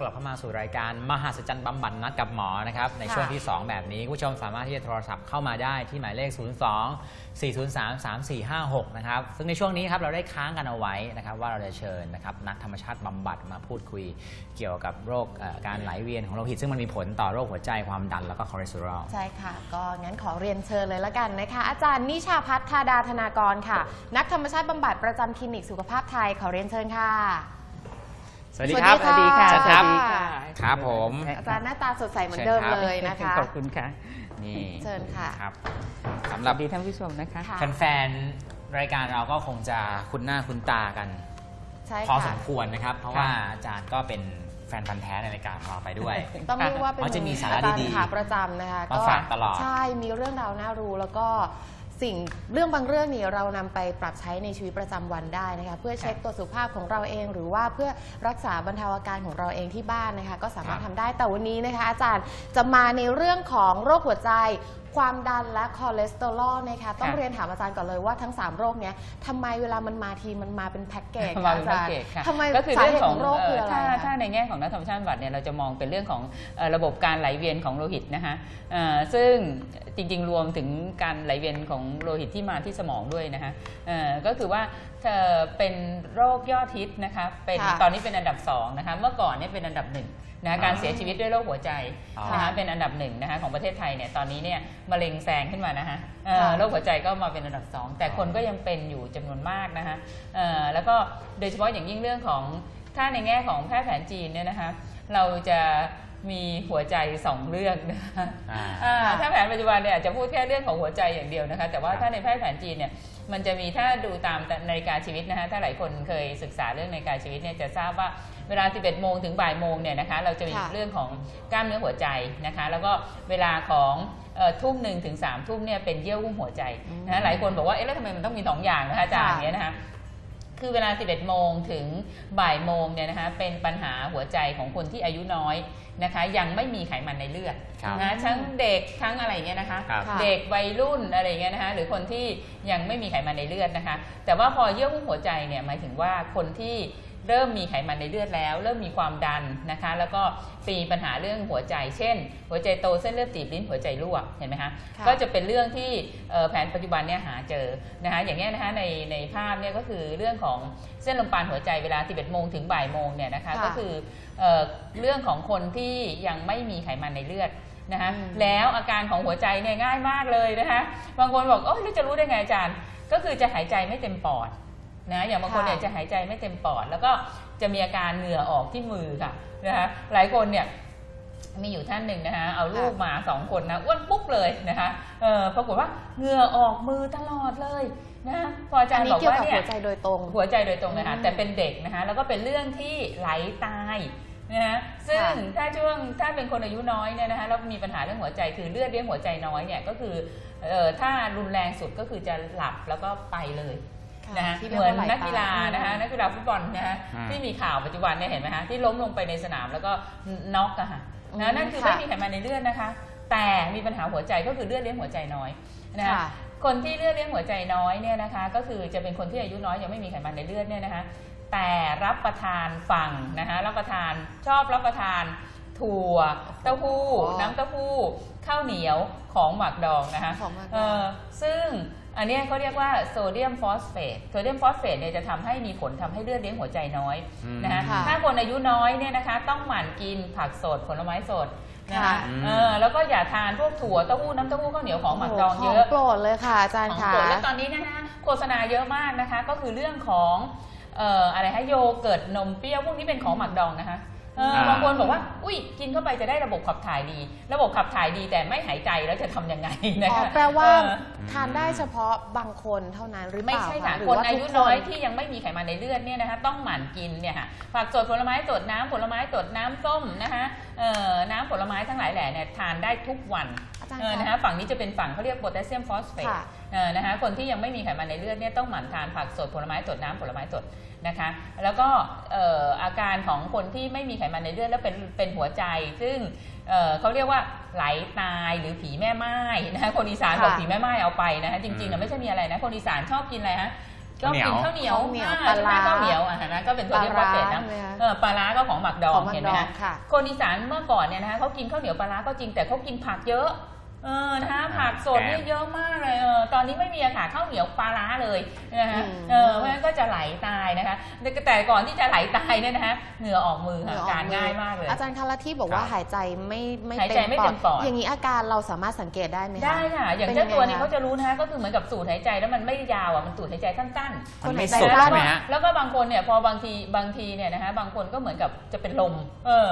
กลับเข้ามาสู่รายการมหัศจรรย์บำบัดนัดกับหมอนะครับในช่วงที่ 2 แบบนี้คุณผู้ชมสามารถที่จะโทรศัพท์เข้ามาได้ที่หมายเลข 02 403 3456 นะครับซึ่งในช่วงนี้ครับเราได้ค้างกันเอาไว้นะครับว่าเราจะเชิญนะครับนักธรรมชาติบำบัดมาพูดคุยเกี่ยวกับโรคเอ่อการไหลเวียนของโลหิตซึ่งมันมีผลต่อโรคหัวใจความดันแล้วก็คอเลสเตอรอล ใช่ค่ะ ก็งั้นขอเรียนเชิญเลยละกันนะคะ อาจารย์นิชาพัฒน์ธาดาธนากรค่ะ นักธรรมชาติบำบัดประจำคลินิกสุขภาพไทยขอเรียนเชิญค่ะ สวัสดีครับ สวัสดีค่ะเชิญครับสวัสดีค่ะครับผม อาจารย์หน้าตาสดใสเหมือนเดิมเชิญครับเลยนะคะ ขอบคุณค่ะ นี่เชิญค่ะครับสำหสรับวัสดีท่านผู้ชมนะคะค่ะแฟนๆรายการเราก็คงจะคุ้นหน้าคุ้นตากันใช่พอสค่ะมควรนะครับ เพราะว่าอาจารย์ก็เป็นแฟนพันธ์แท้ในรายการของเราไปด้วย ต้องเรียกว่าเป็นอ๋อจะมีสาระอจย์ดีๆขาประจำนะคะมาฝากตลอด ใช่ มีเรื่องราวน่ารู้แล้วก็ สิ่งเรื่องบางเรื่องนี่เรานำไปปรับใช้ในชีวิตประจำวันได้นะคะเพื่อเช็คตัวสุขภาพของเราเอง หรือว่าเพื่อรักษาบรรเทาอาการของเราเองที่บ้านนะคะ ก็สามารถครัทำบได้แต่วันนี้นะคะ อาจารย์จะมาในเรื่องของโรคหัวใจ ความดันและคอเลสเตอรอลนะคะต้องค่ะเรียนถามอาจารย์ก่อนเลยว่าทั้ง 3 โรคเนี้ยทำไมเวลามันมาทีมันมาเป็นแพ็กเกจมาเป็นอาแพ็กจารย์เกจค่ะทำไมก็คือสาเรื่เหองตุขขอองงโรคคืออะไรถ้าคะถ้าในแง่ของนักธรรมชาติบำบัดเนี่ยเราจะมองเป็นเรื่องของเอ่อระบบการไหลเวียนของโลหิตนะคะเอ่อซึ่งจริงๆรวมถึงการไหลเวียนของโลหิตที่มาที่สมองด้วยนะคะเอ่อก็คือว่าเอ่อเป็นโรคยอดฮิตนะคะเป็นค่ะตอนนี้เป็นอันดับสองนะคะเมื่อก่อนเนี่ยเป็นอันดับหนึ่ง นะการเสียชีวิตด้วยโรคหัวใจอ๋อนะคะเป็นอันดับหนึ่งนะคะของประเทศไทยเนี่ยตอนนี้เนี่ยมะเร็งแซงขึ้นมานะคะเอ่อค่ะโรคหัวใจก็มาเป็นอันดับสองแต่คนก็ยังเป็นอยู่จำนวนมากนะคะเอ่อแล้วก็โดยเฉพาะอย่างยิ่งเรื่องของถ้าในแง่ของแพทย์แผนจีนเนี่ยนะคะเราจะ มีหัวใจสองเรื่องนะคะอ่าอ่าถ้าแผนปัจจุบันเนี่ยอาจจะพูดแค่เรื่องของหัวใจอย่างเดียวนะคะ แต่ว่าครับถ้าในแพทย์แผนจีนเนี่ยมันจะมีถ้าดูตามนาฬิกาชีวิตนะคะถ้าหลายคนเคยศึกษาเรื่องนาฬิกาชีวิตเนี่ยจะทราบว่าเวลา 11 โมงถึงบ่ายโมงเนี่ยนะคะเราจะมีค่ะเรื่องของกล้ามเนื้อหัวใจนะคะ แล้วก็เวลาของเอ่อทุ่มหนึ่งถึงสามทุ่มเนี่ยเป็นเยื่อหุ้มหัวใจนะหลายคนบอกว่าเอ๊ะแล้วทำไมมันต้องมีสองอย่างนะคะอาจารย์ค่ะเนี้ยนะคะ คือเวลา 11 โมงถึงบ่ายโมงเนี่ยนะคะเป็นปัญหาหัวใจของคนที่อายุน้อยนะคะ ยังไม่มีไขมันในเลือดครับนะทั้งเด็กทั้งอะไรอย่างเงี้ยนะคะ ครับค่ะ เด็กวัยรุ่นอะไรอย่างเงี้ยนะคะหรือคนที่ยังไม่มีไขมันในเลือดนะคะ แต่ว่าพอเยื่อหุ้มหัวใจเนี่ยหมายถึงว่าคนที่ เริ่มมีไขมันในเลือดแล้ว เริ่มมีความดันนะคะ แล้วก็มีปัญหาเรื่องหัวใจ เช่น หัวใจโตเส้นเลือดตีบลิ้นหัวใจรั่วเห็นไหมคะค่ะก็จะเป็นเรื่องที่เอ่อแผนปัจจุบันเนี่ยหาเจอนะคะอย่างเงี้ยนะคะในในภาพเนี่ยก็คือเรื่องของเส้นลมปานหัวใจเวลา 11โมงถึงบ่ายโมงเนี่ยนะคะค่ะก็คือเอ่อเรื่องของคนที่ยังไม่มีไขมันในเลือดนะคะอืมแล้วอาการของหัวใจเนี่ยง่ายมากเลยนะคะบางคนบอกโอ้ยแล้วจะรู้ได้ไงอาจารย์ ก็คือจะหายใจไม่เต็มปอด นะอย่างบางคนค่ะเนี่ยจะหายใจไม่เต็มปอด แล้วก็จะมีอาการเหงื่อออกที่มือค่ะนะคะหลายคนเนี่ยมีอยู่ท่านหนึ่งนะคะเอาลูกมาสองคนนะอ้วนปุ๊บเลยนะคะเออปรากฏว่าเหงื่อออกมือตลอดเลยนะคะพออาจาอัรนย์นี้บอกเกี่ยวว่ากับเนี่หัยวใจโดยตรง หัวใจโดยตรงเลยค่ะอืมแต่เป็นเด็กนะคะแล้วก็เป็นเรื่องที่ไหลตายนะคะซึ่งค่ะถ้าช่วงถ้าเป็นคนอายุน้อยเนี่ยนะคะแล้วมีปัญหาเรื่องหัวใจคือเลือดเลี้ยงหัวใจน้อยเนี่ยก็คือเอ่อถ้ารุนแรงสุดก็คือจะหลับแล้วก็ไปเลยค่ะ นะคะที่เหรียมือนว่าไหนักกีฬาตยนะคะนักกีฬาฟุตบอลนะคะอืมที่มีข่าวปัจจุบันเนี่ยเห็นไหมคะที่ล้มลงไปในสนามแล้วก็น็อกอะค่ะอืมนะนั่นคือค่ะไม่มีไขมันในเลือดนะคะ แต่มีปัญหาหัวใจก็คือเลือดเลี้ยงหัวใจน้อยนะคะค่ะคนที่เลือดเลี้ยงหัวใจน้อยเนี่ยนะคะ ก็คือจะเป็นคนที่อายุน้อยยังไม่มีไขมันในเลือดเนี่ยนะคะ แต่รับประทานฝั่งนะคะรับประทานชอบรับประทานถั่วเต้าหู้อ๋อน้ำเต้าหู้ข้าวเหนียวของหมักดองนะคะของหมักดองเออซึ่ง อันเนี้ยเขาเรียกว่าโซเดียมฟอสเฟตโซเดียมฟอสเฟตเนี่ยจะทำให้มีผลทำให้เลือดเลี้ยงหัวใจน้อยอืมนะคะค่ะถ้าคนอายุน้อยเนี่ยนะคะ ต้องหมั่นกินผักสดผลไม้สดนะคะค่ะเออแล้วก็อย่าทานพวกถั่วเต้าหู้น้ำเต้าหู้ข้าวเหนียวของหมักดองเยอะขโปรดเลยค่ะอาจารย์ของค่ะโปรดแล้วตอนนี้เนยนะคะโฆษณาเยอะมากนะคะ ก็คือเรื่องของเอ่ออะไรฮะโยเกิร์ตนมเปรี้ยวพวกนี้เป็นของหมักดองนะคะ เอออ่าบางคนบอกว่า อุ้ยกินเข้าไปจะได้ระบบขับถ่ายดี ระบบขับถ่ายดีแต่ไม่หายใจแล้วจะทำยังไงนะอ๋อคะแปลว่าเออ ทานได้เฉพาะบางคนเท่านั้นหรือเปไม่ล่าใช่คะค่ะ หรืคนว่าอาทุยุก น้อยคที่ยังไม่มีไขมันในเลือดเนี่ยนะคะต้องหมั่นกินเนี่ยค่ะผักสดผลไม้สดน้ำผลไม้สดน้ำส้มนะคะเอ่อน้ำผลไม้ทั้งหลายแหล่เนี่ยทานได้ทุกวันอาจารย์เออคะนะคะฝั่งนี้จะเป็นฝั่งเขาเรียกโพแทสเซียมฟอสเฟตค่ะเออ นะคะคนที่ยังไม่มีไขมันในเลือดเนี่ยต้องหมั่นทานผักสดผลไม้สดน้ำผลไม้สดนะคะ แล้วก็เอ่ออาการของคนที่ไม่มีไขมันในเลือดแล้วเป็นเป็นหัวใจ ซึ่งเอ่อเขาเรียกว่าไหลตายหรือผีแม่ไม้นะคะคนอีสานค่ะบอกผีแม่ไม้เอาไปนะคะจริงๆอืนะมไม่ใช่มีอะไรนะคนอีสานชอบกินอะไรฮะก็กินข้าวเหนียวข้าวเหนียวอ่ปลาร้าข้าวเหนียวอะเห็นไหมก็เป็นโซเดียมฟอสเฟตปลาร้านะใช่ไหมคะเออปลาร้าก็ของหมักดอของงหมักเห็นไหมดองฮะค่ะคนอีสานเมื่อก่อนเนี่ยนะคะเขากินข้าวเหนียวปลาร้าก็จริงแต่เขากินผักเยอะเออนะคะ ผักสดเนี่ยเยอะมากเลยเออตอนนี้ไม่มีอะค่ะข้าวเหนียวปลาร้าเลยนะคะอืมเออเพราะฉะนั้นก็จะไหลตายนะคะแต่แต่ก่อนที่จะไหลตายเนี่ยนะคะเหงื่อออกมือเหงื่ค่ะอออกการมือง่ายมากเลย อาจารย์คะแล้วที่บอกว่าครับหายใจไม่ไม่หายใจไม่เต็มปอดอย่างนี้อาการเราสามารถสังเกตได้ไหมคะได้ค่ะ อย่างเป็นเจ้าตัวยังไงนี้คะเขาจะรู้นะคะก็คือเหมือนกับสูดหายใจแล้วมันไม่ยาวอะมันสูดหายใจสั้นๆมันไม่คนไหนสุดได้ใช่ไหมฮะแล้วก็บางคนเนี่ยพอบางทีบางทีเนี่ยนะคะบางคนก็เหมือนกับจะเป็นลมเออ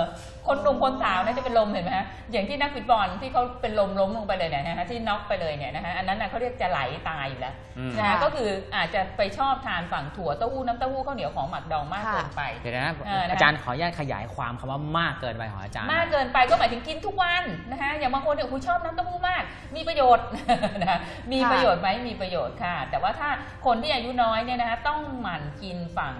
คนหนุ่มคนสาวเนี่ยจะเป็นลมเห็นไหมฮะอย่างที่นักฟุตบอลที่เขาเป็นลมล้มลงไปเลยเนี่ยนะคะที่น็อกไปเลยเนี่ยนะคะอันนั้นน่ะเขาเรียกจะไหลตายอยู่แล้วอืม นะคะค่ะก็คืออาจจะไปชอบทานฝั่งถั่วเต้าหู้น้ำเต้าหู้ข้าวเหนียวของหมักดองมากค่ะเกินไป เดี๋ยวนะเออนะคะ อาจารย์ขออนุญาตขยายความคำว่ามากเกินไปของอาจารย์มากเกินไปก็หมายถึงกินทุกวันนะคะอย่างบางคนเนี่ยคุณชอบน้ำเต้าหู้มาก มีประโยชน์ นะคะมีค่ะประโยชน์ไหมมีประโยชน์ค่ะ แต่ว่าถ้าคนที่อายุน้อยเนี่ยนะคะต้องหมั่นกินฝั่ง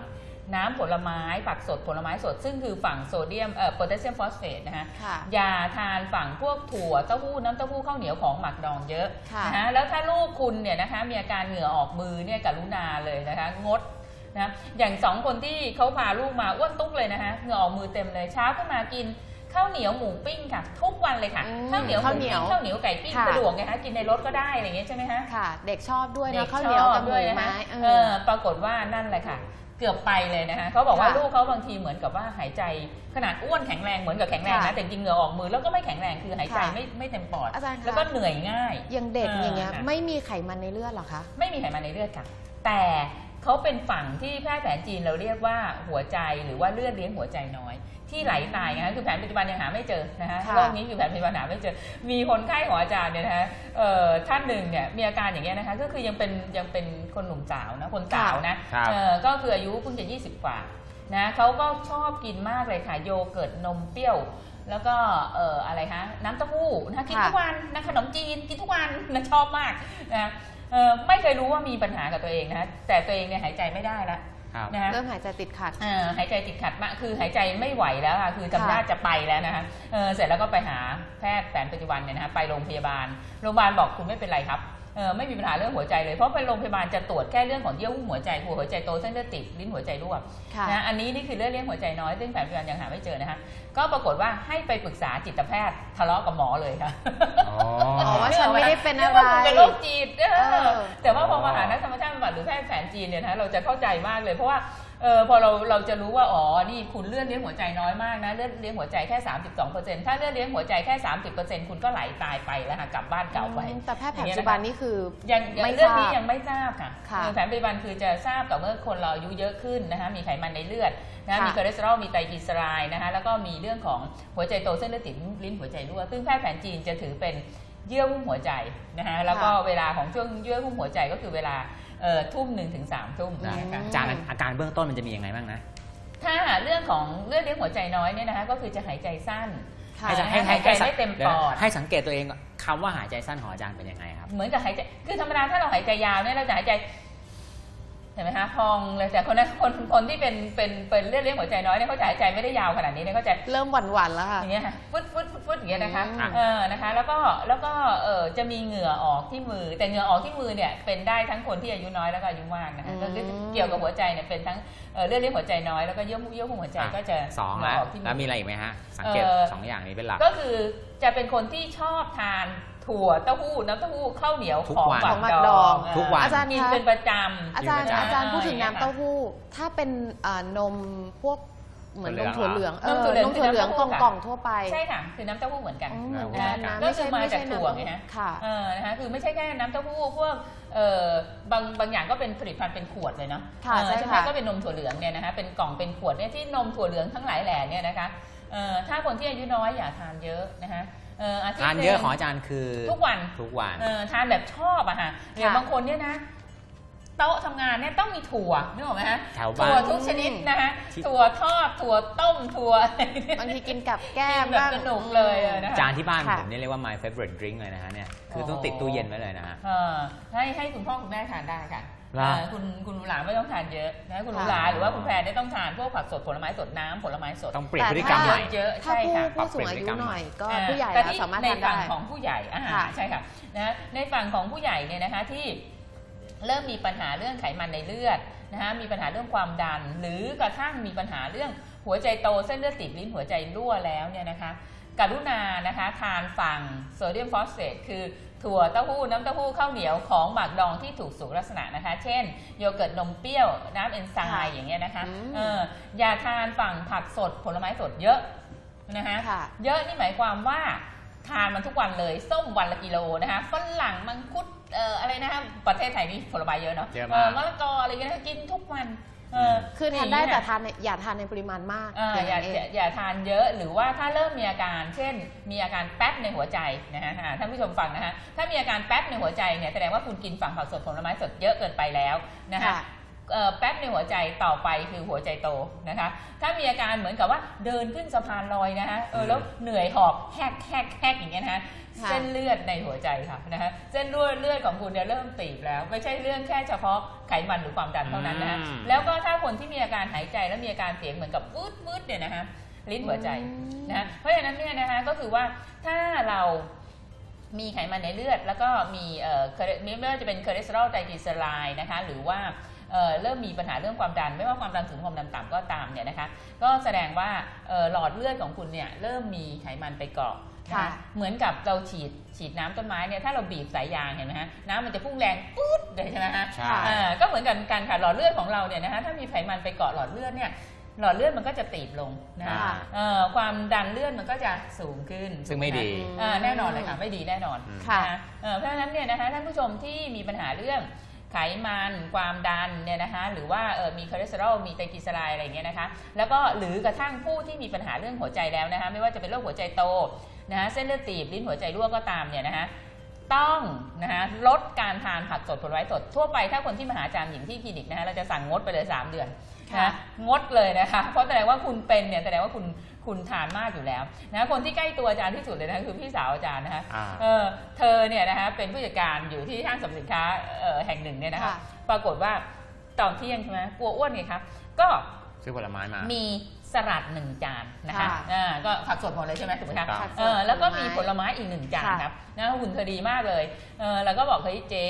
น้ำผลไม้ผักสดผลไม้สด ซึ่งคือฝั่งโซเดียมเอ่อโพแทสเซียมฟอสเฟตนะคะค่ะ อย่าทานฝั่งพวกถั่วเต้าหู้น้ำเต้าหู้ข้าวเหนียวของหมักดองเยอะค่ะ นะคะแล้วถ้าลูกคุณเนี่ยนะคะมีอาการเหงื่อออกมือเนี่ยกรุณาเลยนะคะงดนะอย่างสองคนที่เขาพาลูกมาอ้วนตุ๊กเลยนะคะเหงื่อออกมือเต็มเลยเช้าขึ้นมากินข้าวเหนียวหมูปิ้งค่ะ ทุกวันเลยค่ะอืมข้าวเหนียวหมูข้าวเหนีปิ้ยวงข้าวเหนียวไก่ปิ้งค่ะ สะดวกไงคะกินในรถก็ได้อะไรอย่างเงี้ยใช่ไหมคะ ค่ะ เด็กชอบด้วยเด็นะกข้าวเหนียวกับหชมูอบด้วยนะไม้คะเอเออ อปรากฏว่านั่นแหละค่ะ เกือบไปเลยนะคะเขาบอกว่าค่ะลูกเขาบางทีเหมือนกับว่าหายใจขนาดอ้วนแข็งแรงเหมือนกับแข็งแรงนะค่ะแต่จริงเหงื่อออกมือแล้วก็ไม่แข็งแรงคือหายใจค่ะไม่ไม่เต็มปอด อาจารย์คะ แล้วก็เหนื่อยง่ายอย่างเด็กอย่างเงี้ยค่ะไม่มีไขมันในเลือดเหรอคะ ไม่มีไขมันในเลือดค่ะ แต่ เขาเป็นฝั่งที่แพทย์แผนจีนเราเรียกว่าหัวใจหรือว่าเลือดเลี้ยงหัวใจน้อย ที่ไหลตายนะคะคือแผนปัจจุบันยังหาไม่เจอนะคะค่ะโรคนี้คือแผนปัจจุบันหาไม่เจอ มีคนไข้ของอาจารย์เนี่ยนะคะเอ่อท่านหนึ่งเนี่ยมีอาการอย่างเงี้ยนะคะก็คือยังเป็นยังเป็นคนหนุ่มสาวนะคนสาวนะครับเอ่อก็คืออายุเพิ่งจะ 20 กว่านะเขาก็ชอบกินมากเลยค่ะโยเกิร์ตนมเปรี้ยวแล้วก็เอ่ออะไรคะน้ำเต้าหู้นะกินค่ะทุกวันนะขนมจีนกินทุกวันนะชอบมากนะ เอ่อไม่เคยรู้ว่ามีปัญหากับตัวเองนะแต่ตัวเองเนี่ยหายใจไม่ได้ละครับนะคะเริ่มหายใจติดขัด เอ่อหายใจติดขัดมาก คือหายใจไม่ไหวแล้วค่ะ คือค่ะจำญาติจะไปแล้วนะคะเอ่อเสร็จแล้วก็ไปหาแพทย์แผนปัจจุบันเนี่ยนะคะไปโรงพยาบาล โรงพยาบาลบอกคุณไม่เป็นไรครับเออ ไม่มีปัญหาเรื่องหัวใจเลย เพราะไปโรงพยาบาลจะตรวจแค่เรื่องของเยื่อหุ้มหัวใจหัวใจโตเส้นเลือดติดลิ้นหัวใจรั่วค่ะนะอันนี้นี่คือเลือดเลี้ยงหัวใจน้อยซึ่งแผนปัจจุบันยังหาไม่เจอนะคะก็ปรากฏว่าให้ไปปรึกษาจิตแพทย์ทะเลาะกับหมอเลยค่ะอ๋ออ๋อว่าฉันไม่ได้เป็นอะไรกว่าคุณเป็นโรคจิตเออเออแต่ว่าพอมาหานักธรรมชาติบำบัดหรือแพทย์แผนจีนเนี่ยนะเราจะเข้าใจมากเลยเพราะว่า เออพอเราเราจะรู้ว่าอ๋อนี่คุณเลือดเลี้ยงหัวใจน้อยมากนะเลือดเลี้ยงหัวใจแค่ 32%ถ้าเลือดเลี้ยงหัวใจแค่ 30%คุณก็ไหลตายไปแล้วค่ะกลับบ้านเก่าไปอืมแต่แพทย์แผนอย่างเงี้ปัจยจุนะคะบันนี่คือยังยังไม่เรื่องทรานี้บยังไม่ทราบค่ะค่ะเออแผนปัจจุบันคือจะทราบต่อเมื่อคนเราอายุเยอะขึ้นนะคะมีไขมันในเลือดนะค่ะมีคอเลสเตอรอลมีไตรกลีเซอไรด์นะคะแล้วก็มีเรื่องของหัวใจโตเส้นเลือดติดลิ้นหัวใจรั่วซึ่งแพทย์แผนจีนจะถือเป็นเยื่อหุ้มหัวใจนะคะแล้วก็เวลาของช่วงเยื่อหุ้มหัวใจก็คือเวลา เอ่อทุ่มหนึ่งถึงสามทุ่มนะคะ อาจารย์อาการเบื้องต้นมันจะมียังไงบ้างนะถ้าเรื่องของเลือดเลี้ยงหัวใจน้อยเนี่ยนะคะก็คือจะหายใจสั้น ค่ะให้หายใจไม่เต็มปอด ให้สังเกตตัวเองคำว่าหายใจสั้นของอาจารย์เป็นยังไงครับ เหมือนกับหายใจ คือธรรมดาถ้าเราหายใจยาวเนี่ยเราจะหายใจ เห็นไหมคะพองเลยแต่คนนั้นคนคนที่เป็นเป็นเป็นเลือดเลี้ยงหัวใจน้อยเนี่ยเขาจะหายใจไม่ได้ยาวขนาดนี้เนี่ยเขาจะเริ่มหวั่นๆแล้วค่ะอย่างเงี้ยค่ะฟึดฟึดฟึดฟึดอย่างเงี้ยนะคะอืมเออนะคะแล้วก็แล้วก็เออจะมีเหงื่อออกที่มือ แต่เหงื่อออกที่มือเนี่ยเป็นได้ทั้งคนที่อายุน้อยแล้วก็อายุมากนะคะก็คือเกี่ยวกับหัวใจเนี่ยเป็นทั้งเอ่อเลือดเลี้ยงหัวใจน้อยแล้วก็เยื่อหุ้มเยื่อหุ้มหัวใจก็จะสองเหงื่แล้วอออกที่มืแล้วมีออะไรอีกไหมฮะสังเกตเอ่อสองอย่างนี้เป็นหลักก็คือจะเป็นคนที่ชอบทาน ถั่วเต้าหู้น้ำเต้าหู้ข้าวเหนียวทุกของวันหมักดองทุกวัน อาจารย์กินคะเป็นประจำ อาจารย์อยู่ประจำอาจารย์พูดถึงเออน้ำเต้าหู้ ถ้าเป็นเอ่อนมพวกเหมือนนมถั่ถั่ววเหเหลืลือองงเออนมถั่วเหลืองนมถั่วเหลืองคืกอน้ำเต้าหู้ ล่องๆทั่วไปใช่ค่ะคือน้ำเต้าหู้เหมือนกัน อืมนะเหมือนกันนะก็คือมาไม่จากใช่ถั่วน้ำไงฮะค่ะ เออนะคะคือไม่ใช่แค่น้ำเต้าหู้พวกเอ่อบางบางอย่างก็เป็นผลิตภัณฑ์เป็นขวดเลยเนาะค่ะเออใช่ใช่ไหมค่ะก็เป็นนมถั่วเหลืองเนี่ยนะคะเป็นกล่องเป็นขวดเนี่ยที่นมถั่วเหลืองทั้งหลายแหล่เนี่ยนะคะเอ่อถ้าคนที่อายุน้อยอย่าทานเยอะนะคะ เอ่ออาทิตย์ทานหงเยอะของอาจารย์คือทุกวัน ทุกวัน เออทานแบบชอบอะฮะอย่างค่ะบางคนเนี่ยนะ โต๊ะทำงานเนี่ยต้องมีถั่วนึกออกไหมฮะแถวบ้านถั่วทุกชนิดนะฮะที่ ถั่วทอดถั่วต้มถั่วอะไรเนี่ยบางทีกินกับแก้มกินแบบบ้าง สนุกเลยอะนะคะ จานที่บ้านค่ะ ผมเนี่ยเรียกว่า my favorite drink เลยนะฮะเนี่ยคือโอ้ต้องติดตู้เย็นไว้เลยนะฮะ เออให้ให้คุณพ่อคุณแม่ทานได้ค่ะล่ะ เออคุณคุณหนูหลานไม่ต้องทานเยอะนะคุณหนูหลานหรือว่าคุณแพรเนี่ยต้องทานพวกผักสดผลไม้สดน้ำผลไม้สด ต้องเปลี่ยนพฤติกรรมใหม่ เยอะถ้าใช่ผู้ค่ะผู้สูงอายุหน่อยก็อ่าผู้ใหญ่แต่แล้วที่สามารถในทานฝั่ได้ งของผู้ใหญ่อ่าค่ะ ใช่ค่ะนะในฝั่งของผู้ใหญ่เนี่ยนะคะที่เริ่มมีปัญหาเรื่องไขมันในเลือดนะคะมีปัญหาเรื่องความดัน หรือกระทั่งมีปัญหาเรื่องหัวใจโตเส้นเลือดตีบลิ้นหัวใจรั่วแล้วเนี่ยนะคะ กรุณานะคะทานฝั่งโซเดียมฟอสเฟตคือ ถั่วเต้าหู้น้ำเต้าหู้ข้าวเหนียวของหมักดองที่ถูกสุขลักษณะนะคะ เช่น โยเกิร์ตนมเปรี้ยวน้ำเอนไซค่ะม์อย่างเงี้ยนะคะอืมเอออย่าทานฝั่งผักสดผลไม้สดเยอะนะคะค่ะเยอะนี่หมายความว่าทานมันทุกวันเลยส้มวันละกิโลนะคะฝรั่งมังคุดเอ่ออะไรนะคะประเทศไทยนี่ผลไม้เยอะเนาะเยอะมากมะละกออะไรเงี้ยนะคะกินทุกวัน เออคือทานได้แต่ทานในอย่าทานในปริมาณมากเอออย่าเงอย่าอย่าทานเยอะหรือว่าถ้าเริ่มมีอาการ เช่น มีอาการแป๊บในหัวใจนะฮะอ่าท่านผู้ชมฟังนะฮะถ้ามีอาการแป๊บในหัวใจเนี่ยแสดงว่าคุณกินฝั่งผักสดผลไม้สดเยอะเกินไปแล้วนะคะค่ะเอ่อ แป๊บในหัวใจต่อไปคือหัวใจโตนะคะ ถ้ามีอาการเหมือนกับว่าเดินขึ้นสะพานลอยนะคะเออแล้วเหนื่อยหอบแฮกแฮกแฮกอย่างเงี้ยนะคะค่ะเส้นเลือดในหัวใจค่ะนะคะเส้นเลือดเลือดของคุณเนี่ยเริ่มตีบแล้ว ไม่ใช่เรื่องแค่เฉพาะไขมันหรือความดันเท่านั้นนะคะอืมแล้วก็ถ้าคนที่มีอาการหายใจแล้วมีอาการเสียงเหมือนกับวืดวืดเนี่ยนะคะลิ้นหัวใจอืมนะคะเพราะฉะนั้นเนี่ยนะคะก็คือว่าถ้าเรามีไขมันในเลือด แล้วก็มีเอ่อคอเลไม่ว่าจะเป็นคอเลสเตอรอลไตรกลีเซอไรด์นะคะหรือว่า เอ่อเริ่มมีปัญหาเรื่องความดัน ไม่ว่าความดันสูงความดันต่ำก็ตามเนี่ยนะคะ ก็แสดงว่าเอ่อหลอดเลือดของคุณเนี่ยเริ่มมีไขมันไปเกาะนค่ะเหมือนกับเราฉีดฉีดน้ำต้นไม้เนี่ยถ้าเราบีบสายยางเห็นไหมฮะน้ำมันจะพุ่งแรงปุ๊ดเลยใช่ไหมฮะใช่อ่าก็เหมือนกันการขาดหลอดเลือดของเราเนี่ยนะคะถ้ามีไขมันไปเกาะหลอดเลือดเนี่ยหลอดเลือดมันก็จะตีบลงนะอ่าคะเอ่อความดันเลือดมันก็จะสูงขึ้น ซึ่งไม่ดีอ่าแน่นอนเลยค่ะ ไม่ดีแน่นอนค่ะนเอ่อเพราะฉะนั้นเนี่ยนะคะท่านผู้ชมที่มีปัญหาเรื่อง ไขมันความดันเนี่ยนะคะหรือว่าเออมีคอเลสเตอรอลมีไตรกลีเซอไรด์อะไรเงี้ยนะคะแล้วก็หรือกระทั่งผู้ที่มีปัญหาเรื่องหัวใจแล้วนะคะไม่ว่าจะเป็นโรคหัวใจโตนะคะเส้นเลือดตีบลิ้นหัวใจรั่วก็ตามเนี่ยนะคะต้องนะคะลดการทานผักสดผลไม้สดทั่วไปถ้าคนที่มาหาอาจารย์หญิงที่คลินิกนะคะเราจะสั่งงดไปเลย 3 เดือน นะงดเลยนะคะเพราะแสดงว่าคุณเป็นเนี่ยแสดงว่าคุณคุณทานมากอยู่แล้วนะคนที่ใกล้ตัวอาจารย์ที่สุดเลยนะคือพี่สาวอาจารย์นะคะอ่าเออเธอเนี่ยนะคะเป็นผู้จัดการอยู่ที่ห้างสรรพสินค้าเอ่อแห่งหนึ่งเนี่ยนะคะค่ะปรากฏว่าตอนเที่ยงใช่ไหมกลัวอ้วนไงคะก็ซื้อผลไม้มามีสลัดหนึ่งจานนะคะค่ะอ่าก็ผักสดหมดเลยใช่ไหมถูกไหมคะครับผักสดเออแล้วก็มีผผลลไม้ไม้อีกหนึ่งจานค่ะครับนะหุ่นเธอดีมากเลยเออแล้วก็บอกเฮ้ยเจ๊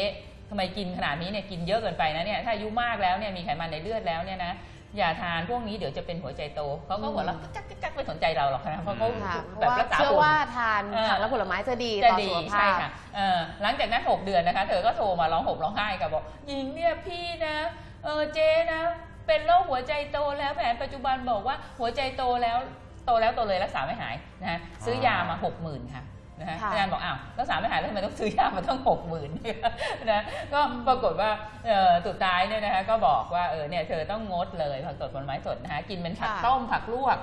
ทำไมกินขนาดนี้เนี่ยกินเยอะเกินไปนะเนี่ยถ้าอายุมากแล้วเนี่ยมีไขมันในเลือดแล้วเนี่ยนะอย่าทานพวกนี้เดี๋ยวจะเป็นหัวใจโตเขาก็หัวเราะจักจักจักไม่สนใจเราหรอกนะเพราะเขาค่ะเพแบราะบว่ารักษาเชื่อหุ่นว่าทานเออผักและผลไม้จะดีจะต่อดีสุขภาใช่嗯พค่ะเออหลังจากนั้น 6 เดือนนะคะ เธอก็โทรมาร้องห่มร้องไห้กับบอกหญิงเนี่ยพี่นะเออเจนะ เป็นโรคหัวใจโตแล้วแผนปัจจุบันบอกว่าหัวใจโตแล้วโตแล้วโตเลยรักษาไม่หายนะฮะซื้อยามา6 0,000ค่ะ นะฮะค่ะอาจารย์บอกอ้าวรักษาไม่หายแล้วทำไมต้องซื้อยามาต้องหกหมื่นนะก็ปรากฏว่าเอ่อสุดท้ายเนี่ยนะคะก็บอกว่าเออเนี่ยเธอต้องงดเลยผักสดผลไม้สดนะคะกินเป็นผักค่ะต้มผักลวก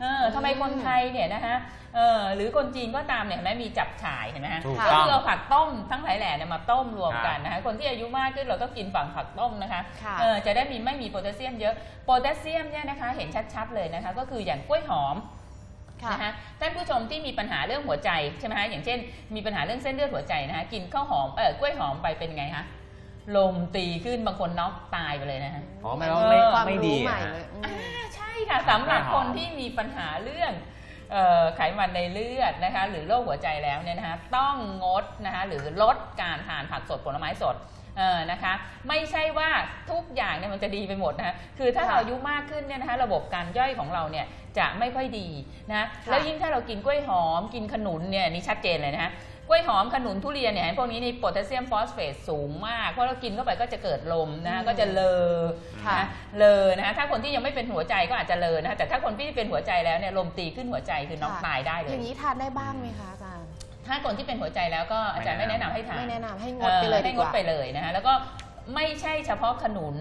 เออทำไมคนไทยเนี่ยนะคะเออหรือคนจีนก็ตามเนี่ยเห็นไหมมีจับฉ่ายเห็นไหมฮะ ถูกค่ะก็ต้อง คือเอาผักต้มทั้งหลายแหล่เนี่ยมาต้มรวมกันนะคะคนที่อายุมากขึ้นเราต้องกินฝั่งผักต้มนะคะค่ะเออจะได้มีไม่มีโพแทสเซียมเยอะโพแทสเซียมเนี่ยนะคะเห็นชัดๆเลยนะคะก็คืออย่างกล้วยหอมค่ะ นะคะท่านผู้ชมที่มีปัญหาเรื่องหัวใจใช่ไหมคะอย่างเช่น มีปัญหาเรื่องเส้นเลือดหัวใจนะคะกินข้าวหอมเออกล้วยหอมไปเป็นไงคะลมตีขึ้นบางคนน็อกตายไปเลยนะคะอ๋อไม่ว่าไม่ความไม่รู้ดีใหม่อะเลยอืมอ่าใช่ค่ะสำหรับคนที่มีปัญหาเรื่องเอ่อไขมันในเลือดนะคะหรือโรคหัวใจแล้วเนี่ยนะคะต้องงดนะคะหรือลดการทานผักสดผลไม้สด เออนะคะไม่ใช่ว่าทุกอย่างเนี่ยมันจะดีไปหมดนะคะคือถ้าค่ะเราอายุมากขึ้นเนี่ยนะคะระบบการย่อยของเราเนี่ยจะไม่ค่อยดีนะค่ะแล้วยิ่งถ้าเรากินกล้วยหอม กินขนุนเนี่ยนี่ชัดเจนเลยนะคะกล้วยหอมขนุนทุเรียนเนี่ยพวกนี้นี่โพแทสเซียมฟอสเฟตสูงมาก เพราะเรากินเข้าไปก็จะเกิดลมนะคะก็จะเลอค่ะนะเลอนะคะถ้าคนที่ยังไม่เป็นหัวใจก็อาจจะเลอนะคะแต่ถ้าคนที่เป็นหัวใจแล้วเนี่ยลมตีขึ้นหัวใจคือน้องค่ะตายได้เลอยย่างนี้ทานได้บ้างไหมคะอาจารย์ ถ้าคนที่เป็นหัวใจแล้วก็อาจารย์ไม่แนะนำให้ทานไม่แนะนำให้งดไปเลยออให้ดีงกดว่าไปเลยนะคะแล้วก็ไม่ใช่เฉพาะขนุน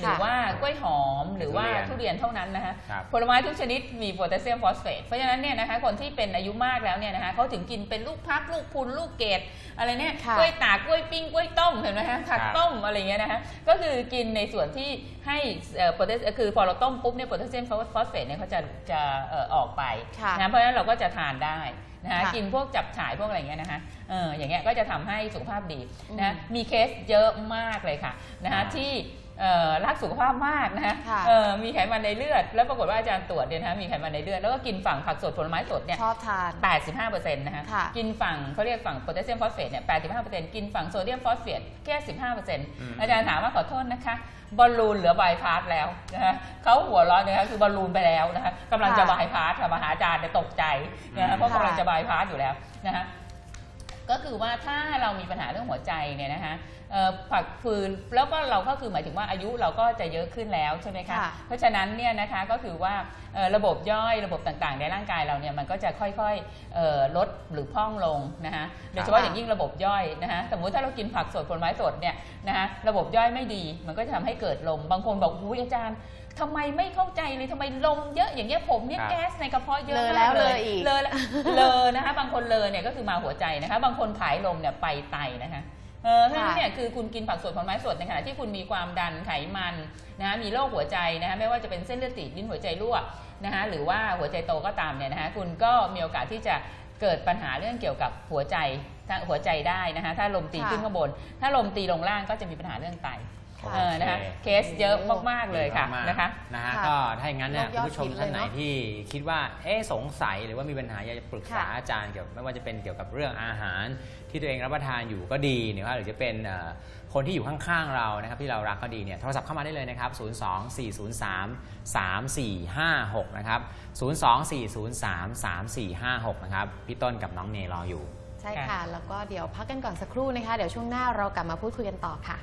หรือว่ากล้วยหอมหรือว่าทุทุเรีเรียยนนเท่านั้นนะคะครับผลไม้ทุกชนิดมีโพแทสเซียมฟอสเฟตเพราะฉะนั้นเนี่ยนะคะคนที่เป็นอายุมากแล้วเนี่ยนะคะเขาถึงกินเป็นลูกพับลูกพุนลูกเกด อะไรเนี่ยค่ะกล้วยตากกล้วยปิ้งกล้วยต้มเห็นไหมคะผักครับต้มอะไรเงี้ยนะคะก็คือกินในส่วนที่ให้เอ่อโพแทสคือพอเราต้มปุ๊บเนี่ยโพแทสเซียมฟอสเฟตเนี่ยเขาจะจะเอ่อออกไปค่ะนะเพราะฉะนั้นเราก็จะทานได้นะคะค่ะกินพวกจับฉ่ายพวกอะไรเงี้ยนะคะเอออย่างเงี้ยก็จะทำให้สุขภาพดีนะอืมมีเคสเยอะมากเลยค่ะนะคะอ่าที่เอ่อ รักสุขภาพมากนะฮะค่ะเอ่อมีไขมันในเลือด แล้วปรากฏว่าอาจารย์ตรวจเนี่ยนะคะมีไขมันในเลือด แล้วก็กินฝั่งผักสดผลไม้สดเนี่ยชอบทาน85%นะฮะค่ะกินฝั่งเขาเรียกฝั่งโพแทสเซียมฟอสเฟตเนี่ย85%กินฝั่งโซเดียมฟอสเฟตแค่15%อาจารย์ถามว่าขอโทษนะคะบอลลูนเหลือบายพาสแล้วนะฮะเขาหัวเร้อนนะคะคือบอลลูนไปแล้วนะคะกำลังจะค่ะบายพาสค่ะมาหาอาจารย์เนี่ยตกใจนะฮะเพราะค่ะกำลังจะบายพาสอยู่แล้วนะฮะ ก็คือว่าถ้าเรามีปัญหาเรื่องหัวใจเนี่ยนะคะเอ่อผักฟืนแล้วก็เราก็คือหมายถึงว่าอายุเราก็จะเยอะขึ้นแล้วใช่ไหมคะค่ะเพราะฉะนั้นเนี่ยนะคะก็คือว่าเอ่อระบบย่อยระบบต่างๆ ในร่างกายเราเนี่ยมันก็จะค่อยๆเอ่อลดหรือพร่องลงนะคะโดยเฉพาะอย่างยิ่งระบบย่อยนะคะสมมุติถ้าเรากินผักสดผลไม้สดเนี่ยนะคะระบบย่อยไม่ดี มันก็จะทำให้เกิดลมบางคนบอกอุ้ยอาจารย์ ทำไมไม่เข้าใจเลยทำไมลมเยอะอย่างเงี้ยผมเนี่ยครับแก๊สในกระเพาะเยอะเลอมากแล้วเลเลยยอีกเลอแล้วเลอนะคะ บางคนเลอเนี่ยก็คือมาหัวใจนะคะ บางคนผายลมเนี่ยไปไตนะคะเออเพราะฉะนั้นเนี่ยคือคุณกินผักสดผลไม้สดในขณะที่คุณมีความดันไขมันนะคะมีโรคหัวใจนะคะไม่ว่าจะเป็นเส้นเลือดตีบลิ้นหัวใจรั่วนะคะหรือว่าหัวใจโตก็ตามเนี่ยนะคะคุณก็มีโอกาสที่จะเกิดปัญหาเรื่องเกี่ยวกับหัวใจถ้าหัวใจได้นะคะถ้าลมตีค่ะขึ้นข้างบน ถ้าลมตีลงล่างก็จะมีปัญหาเรื่องไตค่ะ เออนะคะเคสเยอะมาก ๆ เลยค่ะมากๆนะคะนะฮะค่ะก็ถ้าอย่างนั้นเนี่ยโรคยคุอณดผู้ชมฮิตเลยท่านไหนเนอะที่คิดว่าเอ๊ะสงสัยหรือว่ามีปัญหาอยากจะปรึกษาค่ะอาจารย์เกี่ยวไม่ว่าจะเป็นเกี่ยวกับเรื่องอาหาร ที่ตัวเองรับประทานอยู่ก็ดีหรือว่าหรือจะเป็นเอ่อคนที่อยู่ข้าง ๆ เรานะครับที่เรารักก็ดีเนี่ยโทรศัพท์เข้ามาได้เลยนะครับ 02 403 3456 นะครับ 02 403 3456 นะครับ พี่ต้นกับน้องเนรออยู่ ใช่ค่ะ แล้วก็เดี๋ยวพักกันก่อนสักครู่นะคะ เดี๋ยวช่วงหน้าเรากลับมาพูดคุยกันต่อค่ะ